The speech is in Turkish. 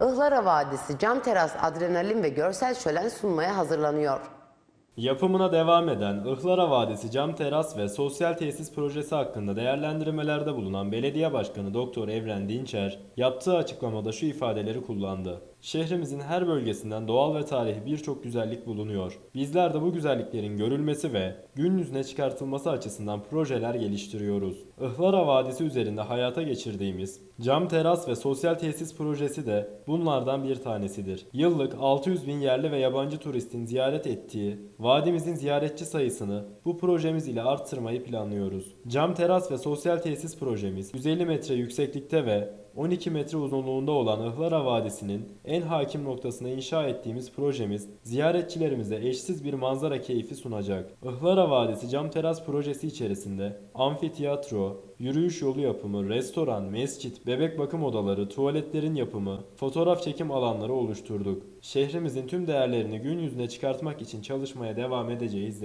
Ihlara Vadisi Cam Teras Adrenalin ve Görsel Şölen sunmaya hazırlanıyor. Yapımına devam eden Ihlara Vadisi Cam Teras ve Sosyal Tesis Projesi hakkında değerlendirmelerde bulunan Belediye Başkanı Doktor Evren Dinçer yaptığı açıklamada şu ifadeleri kullandı. Şehrimizin her bölgesinden doğal ve tarihi birçok güzellik bulunuyor. Bizler de bu güzelliklerin görülmesi ve gün yüzüne çıkartılması açısından projeler geliştiriyoruz. Ihlara Vadisi üzerinde hayata geçirdiğimiz cam teras ve sosyal tesis projesi de bunlardan bir tanesidir. Yıllık 600 bin yerli ve yabancı turistin ziyaret ettiği vadimizin ziyaretçi sayısını bu projemiz ile arttırmayı planlıyoruz. Cam teras ve sosyal tesis projemiz 150 metre yükseklikte ve 12 metre uzunluğunda olan Ihlara Vadisi'nin en hakim noktasına inşa ettiğimiz projemiz ziyaretçilerimize eşsiz bir manzara keyfi sunacak. Ihlara Vadisi Cam Teras projesi içerisinde amfiteyatro, yürüyüş yolu yapımı, restoran, mescit, bebek bakım odaları, tuvaletlerin yapımı, fotoğraf çekim alanları oluşturduk. Şehrimizin tüm değerlerini gün yüzüne çıkartmak için çalışmaya devam edeceğiz.